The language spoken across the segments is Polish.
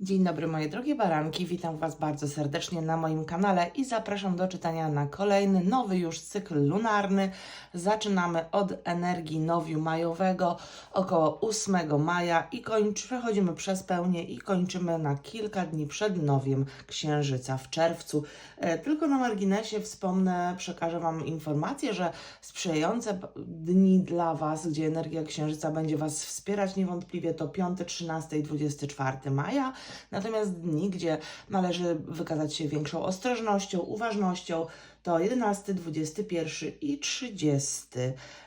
Dzień dobry moje drogie baranki, witam Was bardzo serdecznie na moim kanale i zapraszam do czytania na kolejny, nowy już cykl lunarny. Zaczynamy od energii nowiu majowego około 8 maja i kończy, przechodzimy przez pełnię i kończymy na kilka dni przed nowiem księżyca w czerwcu. E, Tylko na marginesie wspomnę, przekażę Wam informację, że sprzyjające dni dla Was, gdzie energia księżyca będzie Was wspierać niewątpliwie to 5, 13 i 24 maja. Natomiast dni, gdzie należy wykazać się większą ostrożnością, uważnością, to 11, 21 i 30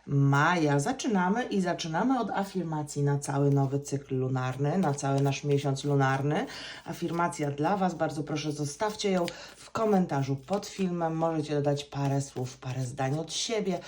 maja. Zaczynamy i zaczynamy od afirmacji na cały nowy cykl lunarny, na cały nasz miesiąc lunarny. Afirmacja dla Was, bardzo proszę zostawcie ją w komentarzu pod filmem. Możecie dodać parę słów, parę zdań od siebie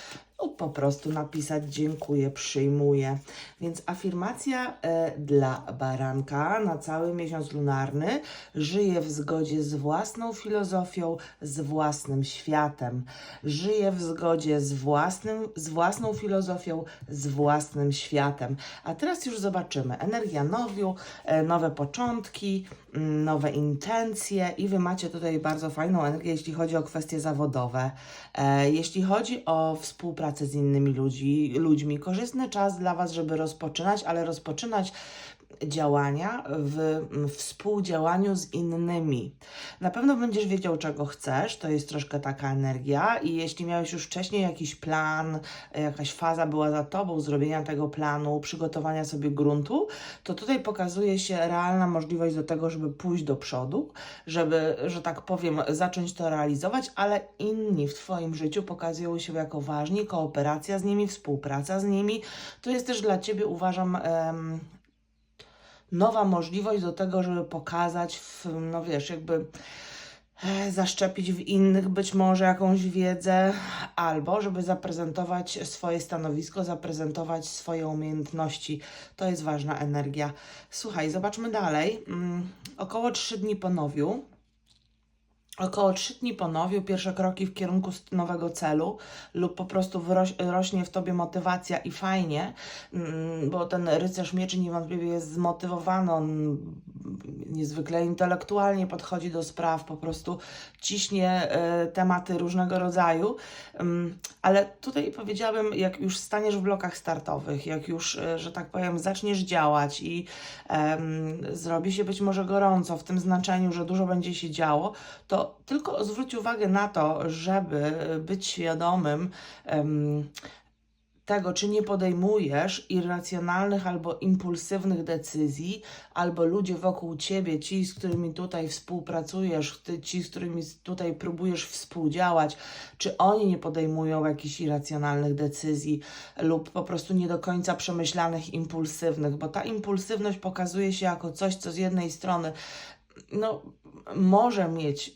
lub po prostu napisać dziękuję, przyjmuję. Więc afirmacja e, dla baranka na cały miesiąc lunarny żyje w zgodzie z własną filozofią, z własnym światem. Żyje w zgodzie z, własnym, z własną filozofią, z własnym światem. A teraz już zobaczymy. Energia nowiu, e, nowe początki, mm, nowe intencje i Wy macie tutaj bardzo fajną energię, jeśli chodzi o kwestie zawodowe. E, jeśli chodzi o współpracę z innymi ludźmi, korzystny czas dla Was, żeby rozpoczynać, ale rozpoczynać działania w mm, współdziałaniu z innymi. Na pewno będziesz wiedział, czego chcesz, to jest troszkę taka energia i jeśli miałeś już wcześniej jakiś plan, e, jakaś faza była za Tobą zrobienia tego planu, przygotowania sobie gruntu, to tutaj pokazuje się realna możliwość do tego, żeby pójść do przodu, żeby, że tak powiem, zacząć to realizować, ale inni w Twoim życiu pokazują się jako ważni, kooperacja z nimi, współpraca z nimi. To jest też dla Ciebie, uważam, em, nowa możliwość do tego, żeby pokazać, w, no wiesz, jakby e, zaszczepić w innych być może jakąś wiedzę, albo żeby zaprezentować swoje stanowisko, zaprezentować swoje umiejętności. To jest ważna energia. Słuchaj, zobaczmy dalej. Mm, Około 3 dni po nowiu. Około 3 dni po nowiu, pierwsze kroki w kierunku nowego celu, lub po prostu wyroś, rośnie w tobie motywacja i fajnie, mm, bo ten rycerz mieczy niewątpliwie jest zmotywowany, on niezwykle intelektualnie podchodzi do spraw, po prostu ciśnie e, tematy różnego rodzaju, Ym, ale tutaj powiedziałabym, jak już staniesz w blokach startowych, jak już, e, że tak powiem, zaczniesz działać i em, zrobi się być może gorąco, w tym znaczeniu, że dużo będzie się działo, to tylko zwróć uwagę na to, żeby być świadomym em, tego, czy nie podejmujesz irracjonalnych albo impulsywnych decyzji, albo ludzie wokół ciebie, ci, z którymi tutaj współpracujesz, ty, ci, z którymi tutaj próbujesz współdziałać, czy oni nie podejmują jakichś irracjonalnych decyzji lub po prostu nie do końca przemyślanych, impulsywnych, bo ta impulsywność pokazuje się jako coś, co z jednej strony no, może mieć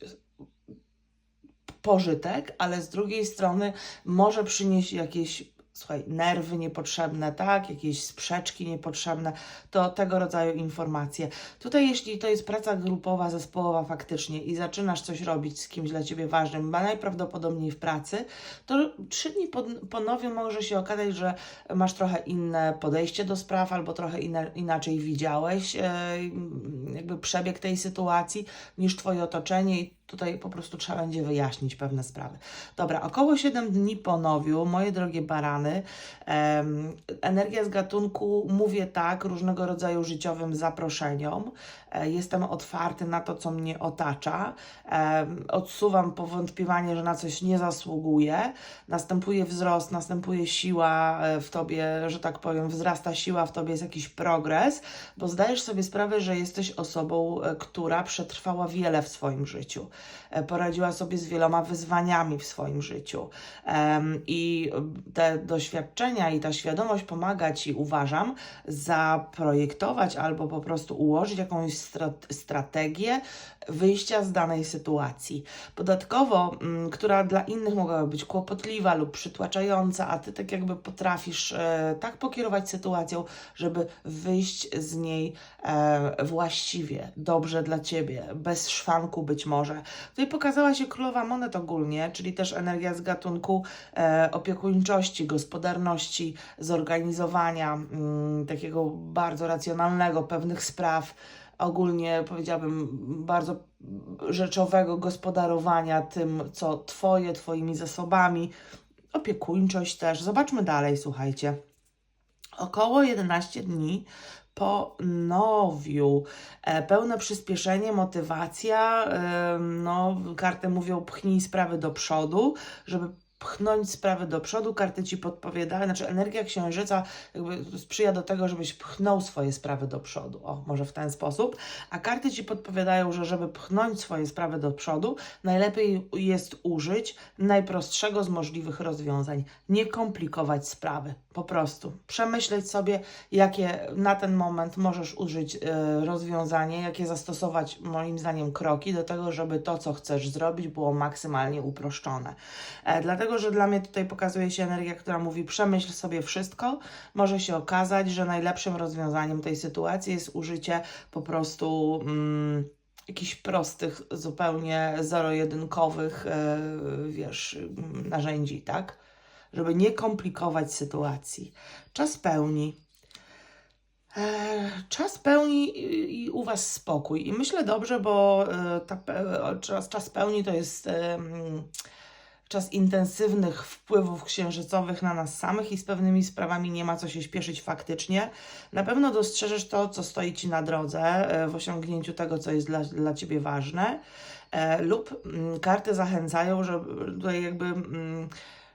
pożytek, ale z drugiej strony może przynieść jakieś słuchaj, nerwy niepotrzebne, tak, jakieś sprzeczki niepotrzebne, to tego rodzaju informacje. Tutaj, jeśli to jest praca grupowa, zespołowa faktycznie i zaczynasz coś robić z kimś dla Ciebie ważnym, najprawdopodobniej w pracy, to trzy dni po, po nowiu może się okazać, że masz trochę inne podejście do spraw, albo trochę inaczej widziałeś e, jakby przebieg tej sytuacji niż Twoje otoczenie tutaj po prostu trzeba będzie wyjaśnić pewne sprawy. Dobra, około 7 dni po nowiu, moje drogie barany, em, energia z gatunku mówię tak różnego rodzaju życiowym zaproszeniom. E, jestem otwarty na to, co mnie otacza. Em, odsuwam powątpiewanie, że na coś nie zasługuję. Następuje wzrost, następuje siła e, w tobie, że tak powiem, wzrasta siła w tobie, jest jakiś progres, bo zdajesz sobie sprawę, że jesteś osobą, e, która przetrwała wiele w swoim życiu. E, Poradziła sobie z wieloma wyzwaniami w swoim życiu. I te doświadczenia i ta świadomość pomaga ci, uważam, zaprojektować albo po prostu ułożyć jakąś strat- strategię wyjścia z danej sytuacji. Dodatkowo, mm, która dla innych mogłaby być kłopotliwa lub przytłaczająca, a ty tak jakby potrafisz e, tak pokierować sytuacją, żeby wyjść z niej e, właściwie, dobrze dla ciebie, bez szwanku być może. Tutaj pokazała się królowa monet ogólnie, czyli też energia z gatunku e, opiekuńczości, gospodarności, zorganizowania, mm, takiego bardzo racjonalnego pewnych spraw ogólnie powiedziałabym bardzo rzeczowego gospodarowania tym, co Twoje, Twoimi zasobami, opiekuńczość też. Zobaczmy dalej, słuchajcie. Około 11 dni po nowiu, e, pełne przyspieszenie, motywacja, e, no karty mówią pchnij sprawy do przodu, żeby pchnąć sprawy do przodu, karty Ci podpowiadają, znaczy energia księżyca jakby sprzyja do tego, żebyś pchnął swoje sprawy do przodu, o, może w ten sposób, a karty Ci podpowiadają, że żeby pchnąć swoje sprawy do przodu, najlepiej jest użyć najprostszego z możliwych rozwiązań, nie komplikować sprawy, po prostu przemyśleć sobie, jakie na ten moment możesz użyć e, rozwiązanie, jakie zastosować moim zdaniem kroki do tego, żeby to, co chcesz zrobić, było maksymalnie uproszczone. E, dlatego, że dla mnie tutaj pokazuje się energia, która mówi przemyśl sobie wszystko. Może się okazać, że najlepszym rozwiązaniem tej sytuacji jest użycie po prostu mm, jakichś prostych, zupełnie zero-jedynkowych, e, wiesz, narzędzi, tak? Żeby nie komplikować sytuacji. Czas pełni. E, Czas pełni i- u Was spokój. I myślę dobrze, bo e, ta, czas, czas pełni to jest em, czas intensywnych wpływów księżycowych na nas samych i z pewnymi sprawami nie ma co się śpieszyć faktycznie. Na pewno dostrzeżesz to, co stoi Ci na drodze e, w osiągnięciu tego, co jest dla, dla Ciebie ważne. E, lub karty zachęcają, żeby tutaj jakby.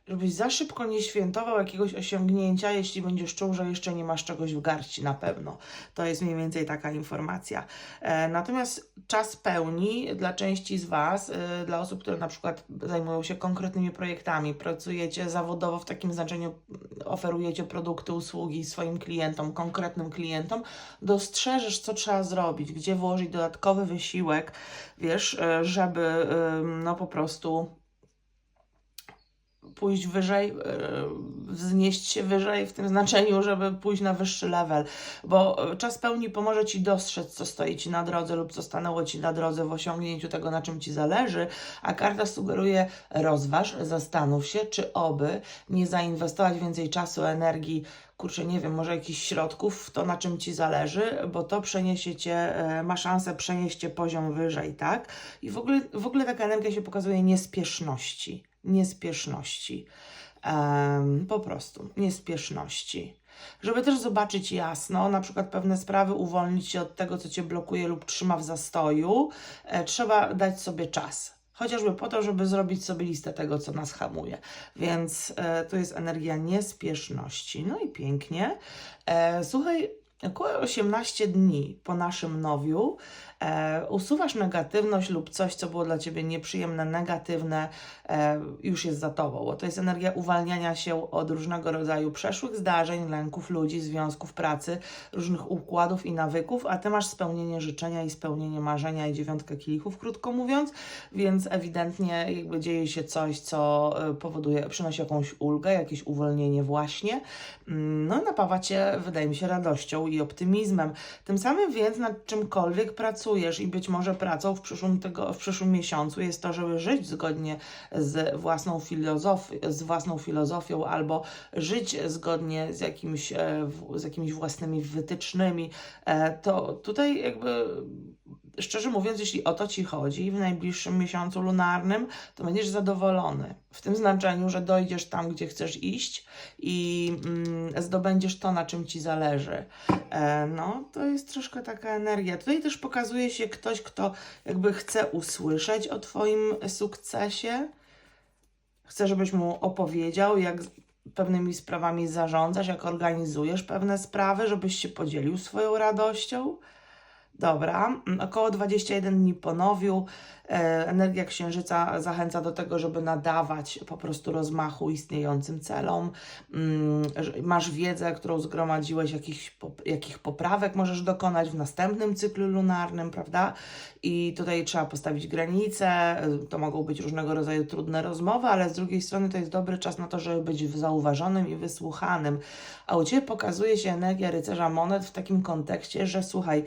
Żebyś za szybko nie świętował jakiegoś osiągnięcia, jeśli będziesz czuł, że jeszcze nie masz czegoś w garści na pewno. To jest mniej więcej taka informacja. E, natomiast czas pełni dla części z Was, e, dla osób, które na przykład zajmują się konkretnymi projektami, pracujecie zawodowo w takim znaczeniu, oferujecie produkty, usługi swoim klientom, konkretnym klientom, dostrzeżesz, co trzeba zrobić, gdzie włożyć dodatkowy wysiłek, wiesz, e, żeby e, no po prostu pójść wyżej, e, wznieść się wyżej w tym znaczeniu, żeby pójść na wyższy level, bo e, czas pełni pomoże Ci dostrzec, co stoi Ci na drodze lub co stanęło Ci na drodze w osiągnięciu tego, na czym Ci zależy, a karta sugeruje rozważ, zastanów się, czy oby nie zainwestować więcej czasu, energii, kurczę, nie wiem, może jakichś środków w to, na czym Ci zależy, bo to przeniesie Cię, e, ma szansę przenieść Cię poziom wyżej, tak? I w ogóle, w ogóle taka energia się pokazuje niespieszności, niespieszności. Em, po prostu, niespieszności. Żeby też zobaczyć jasno, na przykład pewne sprawy, uwolnić się od tego, co Cię blokuje lub trzyma w zastoju, e, trzeba dać sobie czas. Chociażby po to, żeby zrobić sobie listę tego, co nas hamuje. Więc e, to jest energia niespieszności. No i pięknie. E, słuchaj, około 18 dni po naszym nowiu e, usuwasz negatywność lub coś, co było dla Ciebie nieprzyjemne, negatywne, e, już jest za Tobą. Bo to jest energia uwalniania się od różnego rodzaju przeszłych zdarzeń, lęków ludzi, związków pracy, różnych układów i nawyków, a Ty masz spełnienie życzenia i spełnienie marzenia i dziewiątkę kielichów, krótko mówiąc, więc ewidentnie jakby dzieje się coś, co e, powoduje, przynosi jakąś ulgę, jakieś uwolnienie właśnie, Mm, no napawa Cię, wydaje mi się, radością i optymizmem. Tym samym więc nad czymkolwiek pracujesz i być może pracą w przyszłym, tego, w przyszłym miesiącu jest to, żeby żyć zgodnie z własną, z własną filozofią albo żyć zgodnie z, jakimś, e, z jakimiś własnymi wytycznymi, e, to tutaj jakby szczerze mówiąc, jeśli o to Ci chodzi w najbliższym miesiącu lunarnym, to będziesz zadowolony. W tym znaczeniu, że dojdziesz tam, gdzie chcesz iść i mm, zdobędziesz to, na czym Ci zależy. E, no, to jest troszkę taka energia. Tutaj też pokazuje się ktoś, kto jakby chce usłyszeć o Twoim sukcesie. Chce, żebyś mu opowiedział, jak pewnymi sprawami zarządzasz, jak organizujesz pewne sprawy, żebyś się podzielił swoją radością. Dobra, mm, około 21 dni po nowiu e, energia księżyca zachęca do tego, żeby nadawać po prostu rozmachu istniejącym celom. Mm, masz wiedzę, którą zgromadziłeś, jakich, jakich poprawek możesz dokonać w następnym cyklu lunarnym, prawda? I tutaj trzeba postawić granice. To mogą być różnego rodzaju trudne rozmowy, ale z drugiej strony to jest dobry czas na to, żeby być zauważonym i wysłuchanym. A u Ciebie pokazuje się energia rycerza monet w takim kontekście, że słuchaj,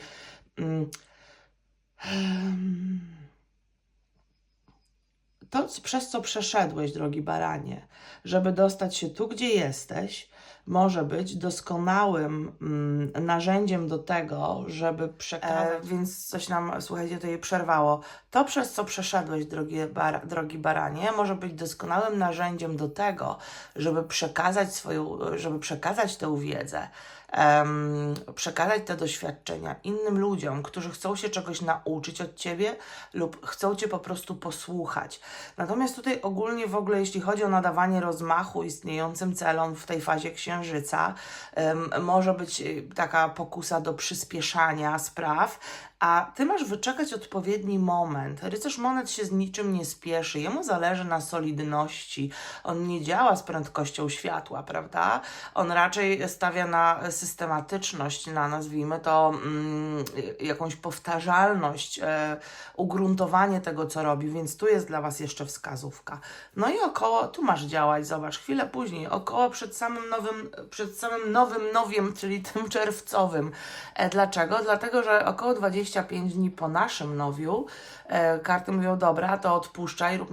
to, c- przez co przeszedłeś, drogi baranie, żeby dostać się tu, gdzie jesteś, może być doskonałym mm, narzędziem do tego, żeby przekazać. E, więc coś nam, słuchajcie, tutaj przerwało. To, przez co przeszedłeś, drogi, bar, drogi baranie, może być doskonałym narzędziem do tego, żeby przekazać swoją, żeby przekazać tę wiedzę, em, przekazać te doświadczenia innym ludziom, którzy chcą się czegoś nauczyć od ciebie lub chcą cię po prostu posłuchać. Natomiast tutaj ogólnie w ogóle, jeśli chodzi o nadawanie rozmachu istniejącym celom w tej fazie księżyca, em, może być y, taka pokusa do przyspieszania spraw, a ty masz wyczekać odpowiedni moment. Rycerz monet się z niczym nie spieszy, jemu zależy na solidności. On nie działa z prędkością światła, prawda? On raczej stawia na systematyczność, na nazwijmy to mm, jakąś powtarzalność, e, ugruntowanie tego, co robi, więc tu jest dla Was jeszcze wskazówka. No i około, tu masz działać, zobacz, chwilę później, około przed samym nowym, przed samym nowym nowiem, czyli tym czerwcowym. E, dlaczego? Dlatego, że około 25 dni po naszym nowiu e, karty mówią, dobra, to odpuszczaj, rób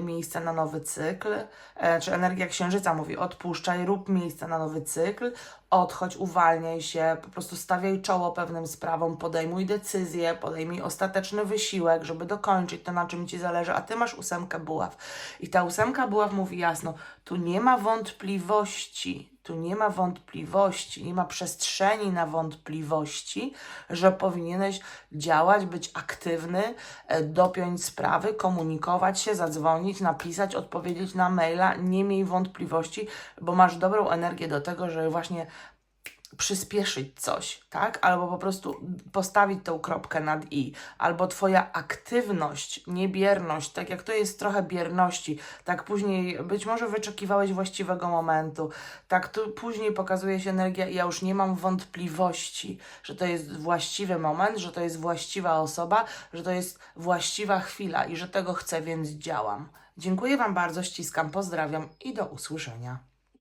miejsce, na nowy cykl, e, czy energia księżyca mówi, odpuszczaj, rób miejsce na nowy cykl, odchodź, uwalniaj się, po prostu stawiaj czoło pewnym sprawom, podejmuj decyzję, podejmij ostateczny wysiłek, żeby dokończyć to, na czym Ci zależy, a Ty masz ósemkę buław. I ta ósemka buław mówi jasno, tu nie ma wątpliwości, tu nie ma wątpliwości, nie ma przestrzeni na wątpliwości, że powinieneś działać, być aktywny, e, dopiąć sprawy, komunikować się, zadzwonić, napisać, odpowiedzieć na maila. Nie miej wątpliwości, bo masz dobrą energię do tego, żeby właśnie przyspieszyć coś, tak? Albo po prostu postawić tą kropkę nad i, albo twoja aktywność, niebierność, tak jak to jest trochę bierności, tak później być może wyczekiwałeś właściwego momentu, tak tu później pokazuje się energia i ja już nie mam wątpliwości, że to jest właściwy moment, że to jest właściwa osoba, że to jest właściwa chwila i że tego chcę, więc działam. Dziękuję Wam bardzo, ściskam, pozdrawiam i do usłyszenia.